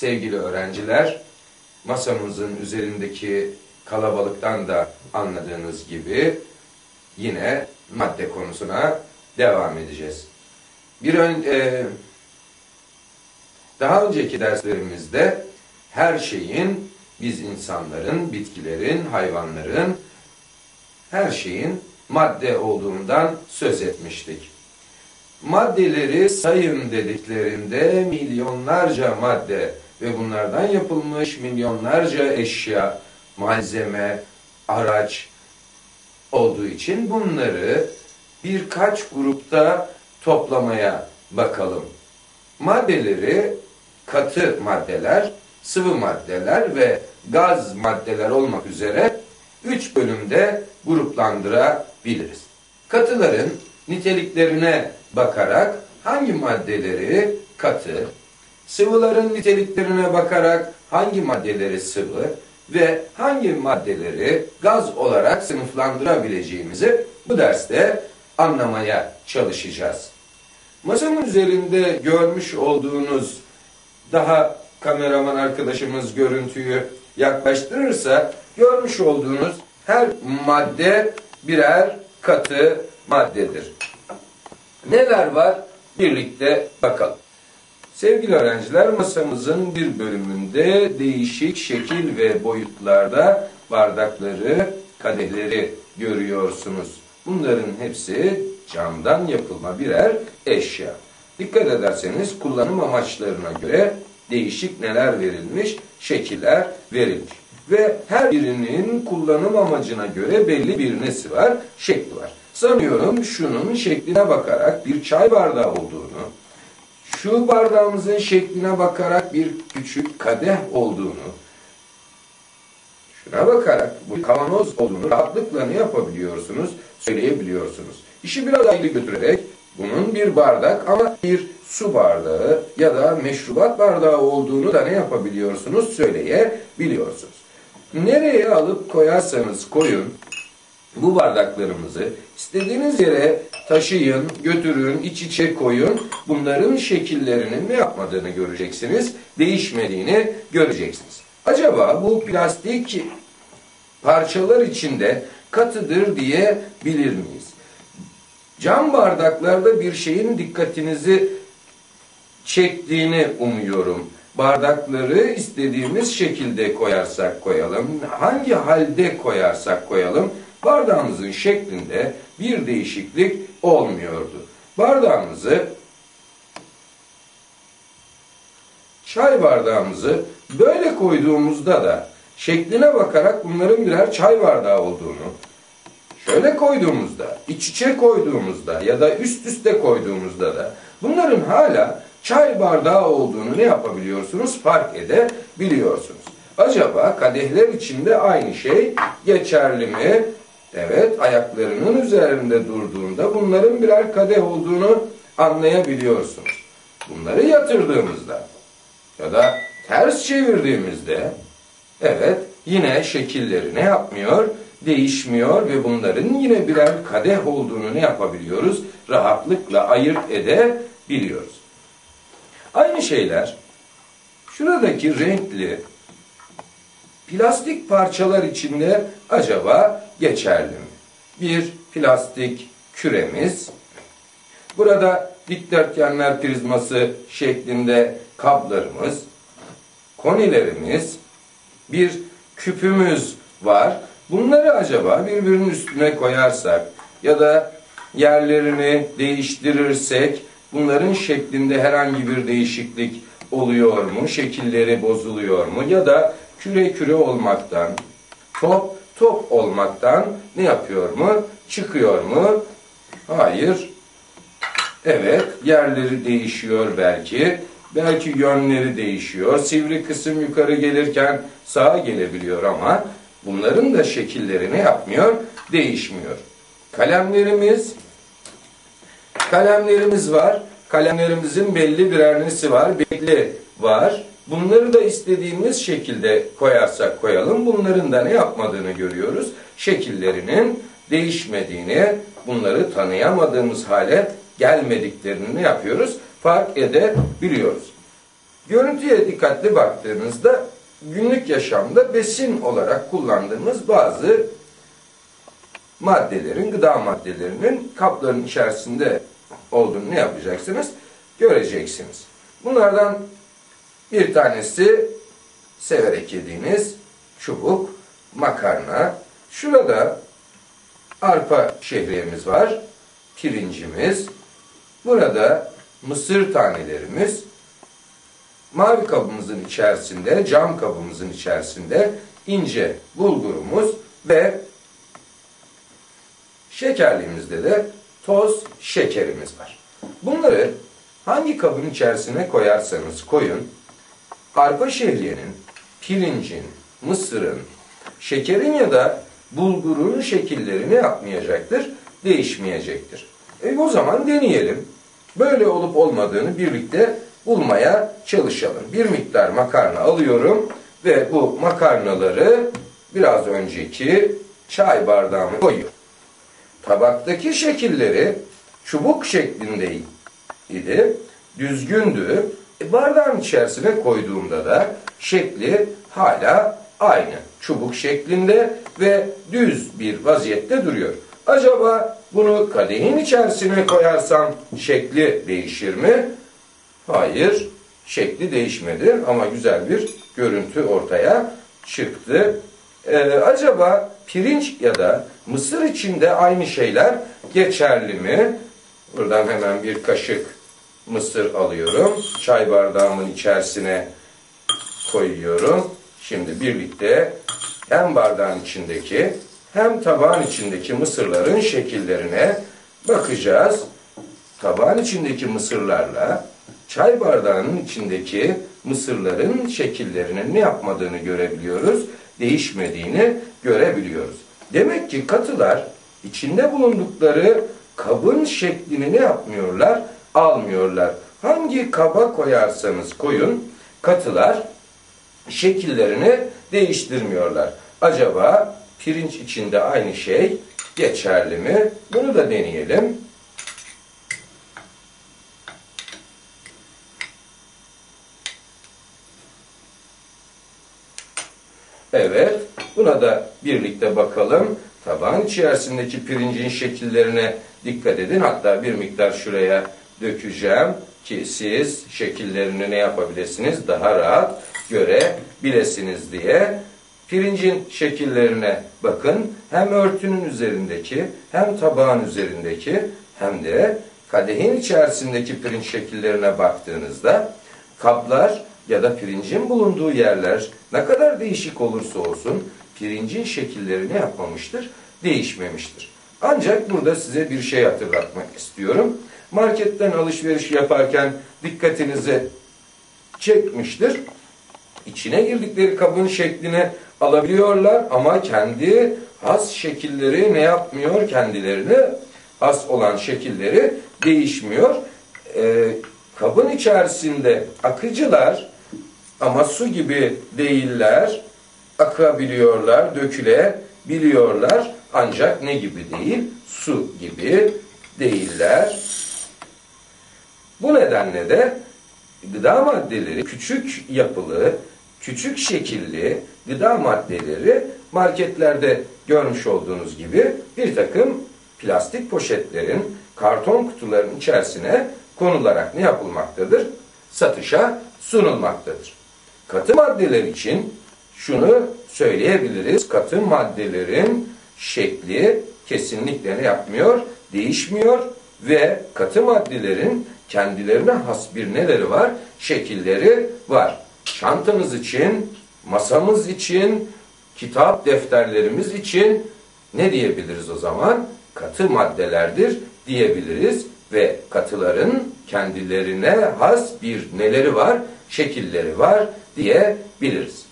sevgili öğrenciler, masamızın üzerindeki kalabalıktan da anladığınız gibi yine madde konusuna devam edeceğiz. Bir ön, e, daha önceki derslerimizde her şeyin, biz insanların, bitkilerin, hayvanların, her şeyin madde olduğundan söz etmiştik. Maddeleri sayın dediklerinde milyonlarca madde ve bunlardan yapılmış milyonlarca eşya, malzeme, araç olduğu için bunları birkaç grupta toplamaya bakalım. Maddeleri katı maddeler, sıvı maddeler ve gaz maddeler olmak üzere üç bölümde gruplandırabiliriz. Katıların niteliklerine bakarak hangi maddeleri katı, sıvıların niteliklerine bakarak hangi maddeleri sıvı ve hangi maddeleri gaz olarak sınıflandırabileceğimizi bu derste anlamaya çalışacağız. Masamın üzerinde görmüş olduğunuz daha kameraman arkadaşımız görüntüyü yaklaştırırsa görmüş olduğunuz her madde birer katı maddedir. Neler var? Birlikte bakalım. Sevgili öğrenciler masamızın bir bölümünde değişik şekil ve boyutlarda bardakları, kadehleri görüyorsunuz. Bunların hepsi camdan yapılma birer eşya. Dikkat ederseniz kullanım amaçlarına göre değişik neler verilmiş, şekiller verilmiş. Ve her birinin kullanım amacına göre belli bir nesi var, şekli var. Sanıyorum şunun şekline bakarak bir çay bardağı olduğunu, şu bardağımızın şekline bakarak bir küçük kadeh olduğunu, şuna bakarak bu kavanoz olduğunu rahatlıkla ne yapabiliyorsunuz, söyleyebiliyorsunuz. İşi biraz ayrı götürerek bunun bir bardak ama bir su bardağı ya da meşrubat bardağı olduğunu da ne yapabiliyorsunuz, söyleyebiliyorsunuz. Nereye alıp koyarsanız koyun, bu bardaklarımızı istediğiniz yere taşıyın, götürün, iç içe koyun. Bunların şekillerinin ne yapmadığını göreceksiniz, değişmediğini göreceksiniz. Acaba bu plastik parçalar içinde katıdır diye bilir miyiz? Cam bardaklarda bir şeyin dikkatinizi çektiğini umuyorum. Bardakları istediğimiz şekilde koyarsak koyalım, hangi halde koyarsak koyalım, bardağımızın şeklinde bir değişiklik olmuyordu. Bardağımızı çay bardağımızı böyle koyduğumuzda da şekline bakarak bunların birer çay bardağı olduğunu, şöyle koyduğumuzda, iç içe koyduğumuzda ya da üst üste koyduğumuzda da bunların hala çay bardağı olduğunu ne yapabiliyorsunuz? Fark edebiliyorsunuz. Acaba kadehler içinde aynı şey geçerli mi? Evet, ayaklarının üzerinde durduğunda bunların birer kadeh olduğunu anlayabiliyorsunuz. Bunları yatırdığımızda ya da ters çevirdiğimizde evet yine şekilleri ne yapmıyor? Değişmiyor ve bunların yine birer kadeh olduğunu ne yapabiliyoruz? Rahatlıkla ayırt edebiliyoruz. Aynı şeyler şuradaki renkli plastik parçalar içinde acaba geçerli mi? Bir plastik küremiz. Burada dikdörtgenler prizması şeklinde kaplarımız, konilerimiz, bir küpümüz var. Bunları acaba birbirinin üstüne koyarsak ya da yerlerini değiştirirsek bunların şeklinde herhangi bir değişiklik oluyor mu? Şekilleri bozuluyor mu? Ya da küre küre olmaktan, top top olmaktan ne yapıyor mu? Çıkıyor mu? Hayır. Evet, yerleri değişiyor belki. Belki yönleri değişiyor. Sivri kısım yukarı gelirken sağa gelebiliyor ama bunların da şekilleri ne yapmıyor? Değişmiyor. Kalemlerimiz kalemlerimiz var. Kalemlerimizin belli birer nesi var? Belli var. Bunları da istediğimiz şekilde koyarsak koyalım. Bunların da ne yapmadığını görüyoruz. Şekillerinin değişmediğini, bunları tanıyamadığımız hale gelmediklerini ne yapıyoruz? Fark edebiliyoruz. Görüntüye dikkatli baktığınızda günlük yaşamda besin olarak kullandığımız bazı maddelerin, gıda maddelerinin kapların içerisinde olduğunu ne yapacaksınız? Göreceksiniz. Bunlardan bir tanesi severek yediğiniz çubuk, makarna. Şurada arpa şehriyemiz var, pirincimiz. Burada mısır tanelerimiz. Mavi kabımızın içerisinde, cam kabımızın içerisinde ince bulgurumuz ve şekerliğimizde de toz şekerimiz var. Bunları hangi kabın içerisine koyarsanız koyun, arpa şehriyenin, pirincin, mısırın, şekerin ya da bulgurun şekillerini yapmayacaktır, değişmeyecektir. E o zaman deneyelim. Böyle olup olmadığını birlikte bulmaya çalışalım. Bir miktar makarna alıyorum ve bu makarnaları biraz önceki çay bardağıma koyuyorum. Tabaktaki şekilleri çubuk şeklindeydi, düzgündü. E, bardağın içerisine koyduğumda da şekli hala aynı. Çubuk şeklinde ve düz bir vaziyette duruyor. Acaba bunu kadehin içerisine koyarsam şekli değişir mi? Hayır, şekli değişmedi ama güzel bir görüntü ortaya çıktı. Ee, acaba pirinç ya da mısır içinde aynı şeyler geçerli mi? Buradan hemen bir kaşık mısır alıyorum. Çay bardağımın içerisine koyuyorum. Şimdi birlikte hem bardağın içindeki hem tabağın içindeki mısırların şekillerine bakacağız. Tabağın içindeki mısırlarla çay bardağının içindeki mısırların şekillerinin ne yapmadığını görebiliyoruz, değişmediğini görebiliyoruz. Demek ki katılar içinde bulundukları kabın şeklini ne yapmıyorlar? Almıyorlar. Hangi kaba koyarsanız koyun, katılar şekillerini değiştirmiyorlar. Acaba pirinç içinde aynı şey geçerli mi? Bunu da deneyelim. Evet, buna da birlikte bakalım. Tabağın içerisindeki pirincin şekillerine dikkat edin. Hatta bir miktar şuraya dökeceğim ki siz şekillerini ne yapabilirsiniz? Daha rahat görebilirsiniz diye. Pirincin şekillerine bakın. Hem örtünün üzerindeki, hem tabağın üzerindeki, hem de kadehin içerisindeki pirinç şekillerine baktığınızda kaplar ya da pirincin bulunduğu yerler ne kadar değişik olursa olsun pirincin şekillerini yapmamıştır, değişmemiştir. Ancak burada size bir şey hatırlatmak istiyorum. Marketten alışveriş yaparken dikkatinizi çekmiştir. İçine girdikleri kabın şeklini alabiliyorlar ama kendi has şekilleri ne yapmıyor? Kendilerini has olan şekilleri değişmiyor. Ee, kabın içerisinde akıcılar ama su gibi değiller. Akabiliyorlar, dökülebiliyorlar. Ancak ne gibi değil? Su gibi değiller. Bu nedenle de gıda maddeleri küçük yapılı, küçük şekilli gıda maddeleri marketlerde görmüş olduğunuz gibi bir takım plastik poşetlerin, karton kutuların içerisine konularak ne yapılmaktadır? Satışa sunulmaktadır. Katı maddeler için şunu söyleyebiliriz. Katı maddelerin şekli kesinlikle ne yapmıyor? Değişmiyor ve katı maddelerin kendilerine has bir neleri var? Şekilleri var. Çantamız için, masamız için, kitap defterlerimiz için ne diyebiliriz o zaman? Katı maddelerdir diyebiliriz ve katıların kendilerine has bir neleri var? Şekilleri var diyebiliriz.